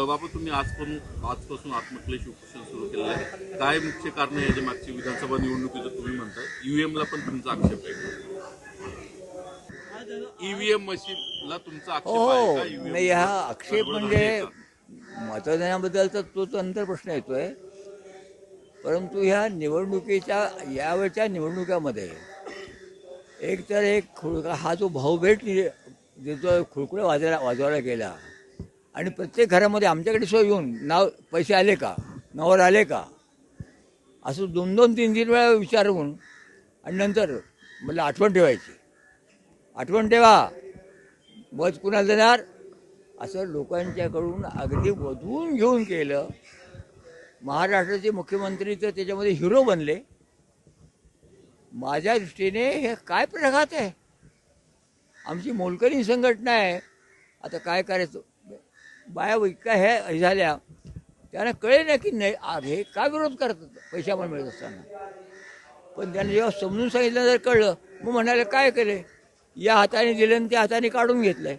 बाबा तुम्ही आज पण आजपासून आत्मक्लेश उपोषण सुरू केलेलं आहे. काय मुख्य कारण आहे याच्या मागची विधानसभा निवडणुकीचं तुम्ही म्हणताय? ईव्हीएम ला पण तुमचा आक्षेप आहे ईव्हीएम मशीनला तुमचा आक्षेप हो नाही हा आक्षेप गडबड म्हणजे? मतदानाबद्दलचा तो तो नंतर प्रश्न येतोय परंतु ह्या निवडणुकीच्या यावेळच्या निवडणुकामध्ये एक तर एक खुळका हा जो भाऊभेट देतो खुळकुळे वाजवायला वाजवायला गेला आणि प्रत्येक घरामध्ये आमच्याकडे सोय येऊन नाव पैसे आले का? नावावर आले का? असं दोन दोन तीन तीन वेळा विचारून आणि नंतर मला आठवण ठेवायची. आठवण ठेवा. मत कुणाला देणार? असं लोकांच्याकडून अगदी वधून घेऊन केलं. महाराष्ट्राचे मुख्यमंत्री तर त्याच्यामध्ये हिरो बनले. माझ्या दृष्टीने हे काय प्रघात आहे? आमची मोलकरी संघटना आहे. आता काय करायचं? बाया इतक्या हे झाल्या. त्यांना कळे ना की नाही हे का विरोध करतात पैशामुळे मिळत असताना. पण त्यांनी जेव्हा समजून सांगितलं जर कळलं मग म्हणाले काय केले? या हाताने दिलं आणि त्या हाताने काढून घेतलंय.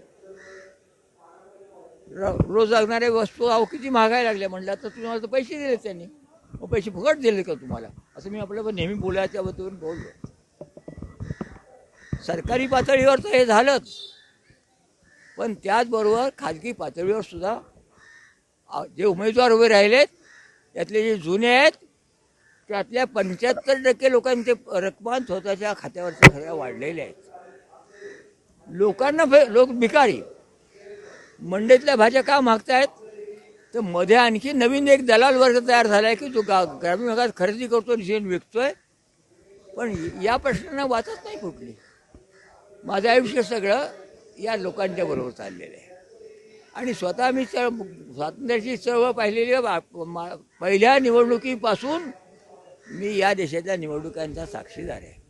र- रोज लागणाऱ्या वस्तू अहो किती महागाय लागल्या म्हणलं तर तुम्हाला तर पैसे दिले त्यांनी. मग पैसे फुकट दिले का तुम्हाला? असं मी आपल्याला नेहमी बोलायच्या वतीवरून बोललो. सरकारी पातळीवर तर हे झालंच. पण त्याचबरोबर खाजगी पातळीवर सुद्धा जे उमेदवार उभे राहिलेत त्यातले जे जुने आहेत त्यातल्या पंच्याहत्तर टक्के लोकांचे रक्कमान स्वतःच्या खात्यावरच्या सगळ्या वाढलेल्या आहेत. लोकांना फे- लोक भिकारी. मंडईतल्या भाज्या का मागतायत? तर मध्ये आणखी नवीन एक दलाल वर्ग तयार झाला आहे की जो गा ग्रामीण भागात खरेदी करतो निश्चित विकतोय. पण या प्रश्नांना वाचत नाही कुठली. माझं आयुष्य सगळं या लोकांच्या बरोबर चाललेलं आहे. आणि स्वतः मी चळ स्वातंत्र्याची चळवळ पाहिलेली आहे. बा- मा- पहिल्या निवडणुकीपासून मी या देशाच्या निवडणुकांचा साक्षीदार आहे.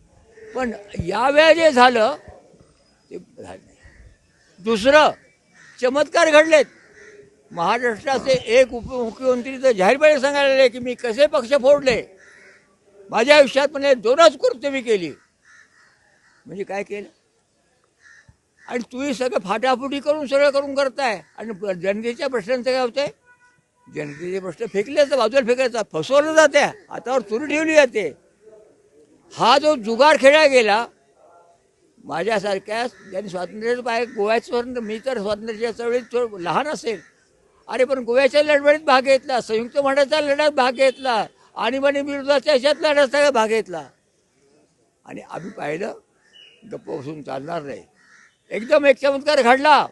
पण यावेळा जे झालं ते झालं नाही. दुसरं चमत्कार घडलेत. महाराष्ट्राचे एक उपमुख्यमंत्री तर जाहीरपणे सांगायला लागले की मी कसे पक्ष फोडले? माझ्या आयुष्यात म्हणजे दोनच कृत्य मी केली. म्हणजे काय केलं? आणि तुम्ही सगळं फाटाफुटी करून सगळं करून करताय. आणि जनतेच्या प्रश्नांचं काय होतंय? जनतेचे प्रश्न फेकले तर बाजूला फेकायचा. फसवलं जाते हातावर चुरी ठेवली जाते. हा जो जुगार खेळला गेला माझ्यासारख्या ज्यांनी स्वातंत्र्याचं पाय गोव्याचं स्वातंत्र्य मी तर स्वातंत्र्याच्या चळवळीत थोडं लहान असेल. अरे पण गोव्याच्या लढवळीत भाग घेतला संयुक्त महाराष्ट्राच्या लढ्यात भाग घेतला आणीबाणी विरोधाच्या ह्याच्यात लढ्यात सगळा भाग घेतला? आणि आम्ही पाहिलं गप्प बसून चालणार नाही. एकदम एक चमत्कार घडला.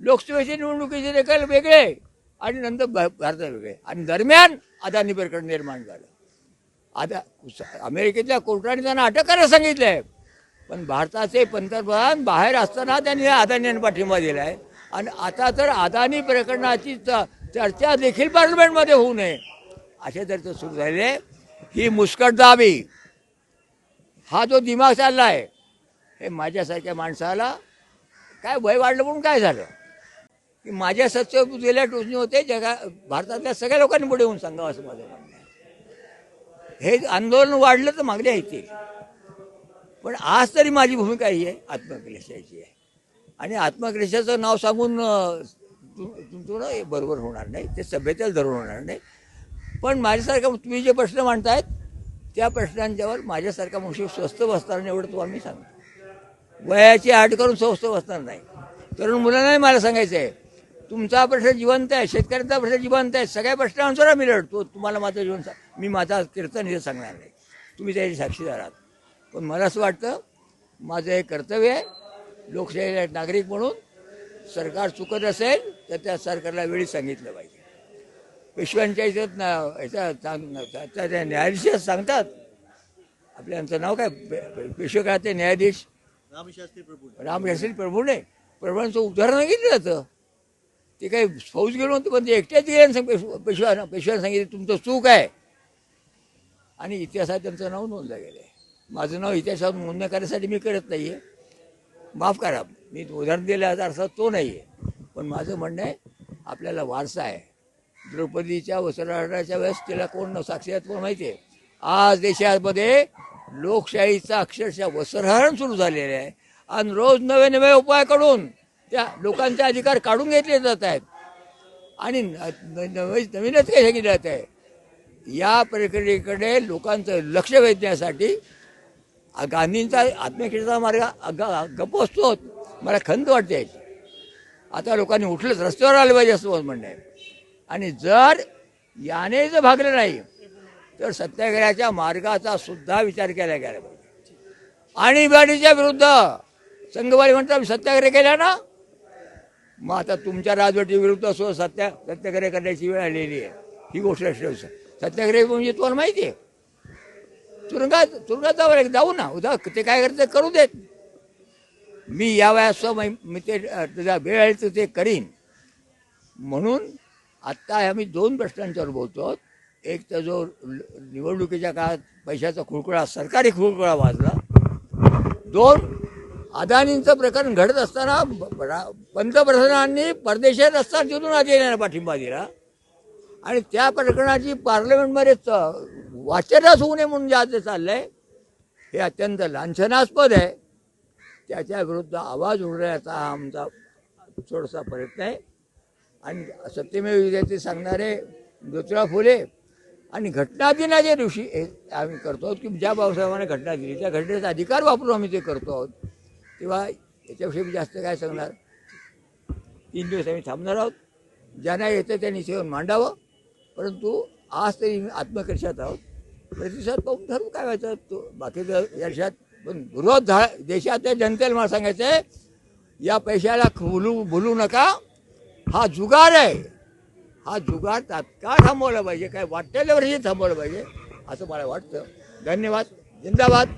लोकसभेची निवडणुकीचे निकाल वेगळे आणि नंतर भारतात वेगळे. आणि दरम्यान अदानी प्रकरण निर्माण झालं. आता अमेरिकेतल्या कोर्टाने त्यांना अटक करायला सांगितलं आहे पण भारताचे पंतप्रधान बाहेर असताना त्यांनी अदानी अदानींना पाठिंबा दिला आहे आणि आता तर अदानी प्रकरणाची च- चर्चा देखील पार्लमेंटमध्ये होऊ नये. अशा चर्चा सुरू झाली आहे ही मुस्कटदाबी हा जो दिमाग चालला आहे हे माझ्यासारख्या माणसाला काय वय वाढलं म्हणून काय झालं? की माझ्या सत्य दिल्या टोचणी होते जगा भारतातल्या सगळ्या लोकांनी पुढे येऊन सांगावं असं माझं म्हणणं आहे. हे आंदोलन वाढलं तर मागण्या येतील. पण आज तरी माझी भूमिका ही आहे आत्मक्लेशाची आहे. आणि आत्मक्लेशाचं नाव सांगून तुमचं बरोबर होणार नाही ते सभ्यतेला धरून होणार नाही. पण माझ्यासारखा तुम्ही जे प्रश्न मांडतायत त्या प्रश्नांच्यावर माझ्यासारखा मनुष्य स्वस्त बसताना एवढं तुम्हाला मी सांगतो. वयाची आठ करून स्वस्त बसणार नाही. तरुण मुलांनाही मला सांगायचं आहे तुमचा प्रश्न जिवंत आहे शेतकऱ्यांचा प्रश्न जिवंत आहे सगळ्या प्रश्नांवर आम्ही लढतो तुम्हाला माझं जीवन मी माझा कीर्तन हे सांगणार नाही. तुम्ही त्याची साक्षीदार आहात पण मला असं वाटतं माझं हे कर्तव्य आहे लोकशाहीला एक नागरिक म्हणून सरकार चुकत असेल तर त्या सरकारला वेळी सांगितलं पाहिजे. पेशव्यांच्या इथं ना- याचा सांग- त्या- त्या न्यायाधीश सांगतात. आपल्यांचं नाव काय? पेशव काय ते न्यायाधीश रामशास्त्री प्रभू रामशास्त्री प्रभूने. प्रभूंचं उदाहरण घेतलं जातं. ते काही फौज गेलो नव्हतं पण ते एकट्याच गेले सांग पेशवा पेशवा पेशव्यानं सांगितलं तुमचं चूक आहे. आणि इतिहासात त्यांचं नाव नोंदलं गेलं आहे माझं नाव इतिहासात नोंदणी करण्यासाठी मी करत नाही आहे माफ करा मी उदाहरण दिलं याचा अर्थ तो नाही आहे पण माझं म्हणणं आहे आपल्याला वारसा आहे. द्रौपदीच्या वस्त्रहरणाच्या वेळेस तिला कोण साक्षी कोण माहिती आहे आज देशामध्ये लोकशाहीचा अक्षरशः वस्त्रहरण सुरू झालेलं आहे. आणि रोज नवे नवे उपाय करून त्या लोकांचे अधिकार काढून घेतले जात आहेत. आणि न- नवीनच काही सांगितलं जात आहे. या प्रक्रियेकडे लोकांचं लक्ष वेधण्यासाठी गांधींचा आत्मकेचा मार्ग अग- गप्प असतो. मला खंत वाटते. आता लोकांनी उठलंच रस्त्यावर आलं पाहिजे असं म्हणणं आहे. आणि जर याने जर भागलं नाही तर सत्याग्रहाच्या मार्गाचा सुद्धा विचार केला गेला पाहिजे. आणीबाणीच्या विरुद्ध संघवारी म्हणतात सत्याग्रह केला ना? मग आता तुमच्या राजवटी विरुद्ध सुद्धा सत्या सत्याग्रह करण्याची वेळ आलेली आहे. ही गोष्ट लक्षात सत्याग्रह म्हणजे तुम्हाला माहिती आहे. तुरुंगात तुरुंगात जावं लागेल. जाऊ ना. उद्या ते काय करते करू देत. मी या वयास मी ते तुझा वेळ आहे तर ते करीन. म्हणून आत्ता आम्ही दोन प्रश्नांच्यावर बोलतो एक तर जो ल- निवडणुकीच्या काळात पैशाचा खुळकुळा सरकारी खुळकुळा वाजला. दोन अदानींचं प्रकरण घडत असताना पंतप्रधानांनी परदेशात असताना तिथून अदानीला पाठिंबा दिला. आणि त्या प्रकरणाची पार्लमेंटमध्ये च- वाचनाच होऊ नये म्हणून जे आज चाललंय हे अत्यंत लांछनास्पद आहे. त्याच्या विरुद्ध आवाज उडण्याचा हा आमचा थोडासा प्रयत्न आहे. आणि सत्यमेव विजयाचे सांगणारे ज्योतिराव फुले आणि घटना दिनाच्या दिवशी हे आम्ही करतो आहोत की ज्या बाबासाहेबांना घटना दिली त्या घटनेचा अधिकार वापरून आम्ही ते करतो आहोत. तेव्हा याच्याविषयी मी जास्त काय सांगणार? तीन दिवस आम्ही थांबणार आहोत. ज्यांना येतं त्यांनी सेवन मांडावं. परंतु आज तरी मी आत्मकर्षात आहोत. प्रतिसाद पाहून ठरवू काय व्हायचं? तो बाकीचं वर्षात पण विरोध झा देशातल्या जनतेला मला सांगायचं आहे या पैशाला भुलू भुलू नका. हा जुगार आहे. हा जुगार तात्काळ थांबवला पाहिजे काय वाटेल्यावरही थांबवलं पाहिजे असं मला वाटतं. धन्यवाद. जिंदाबाद.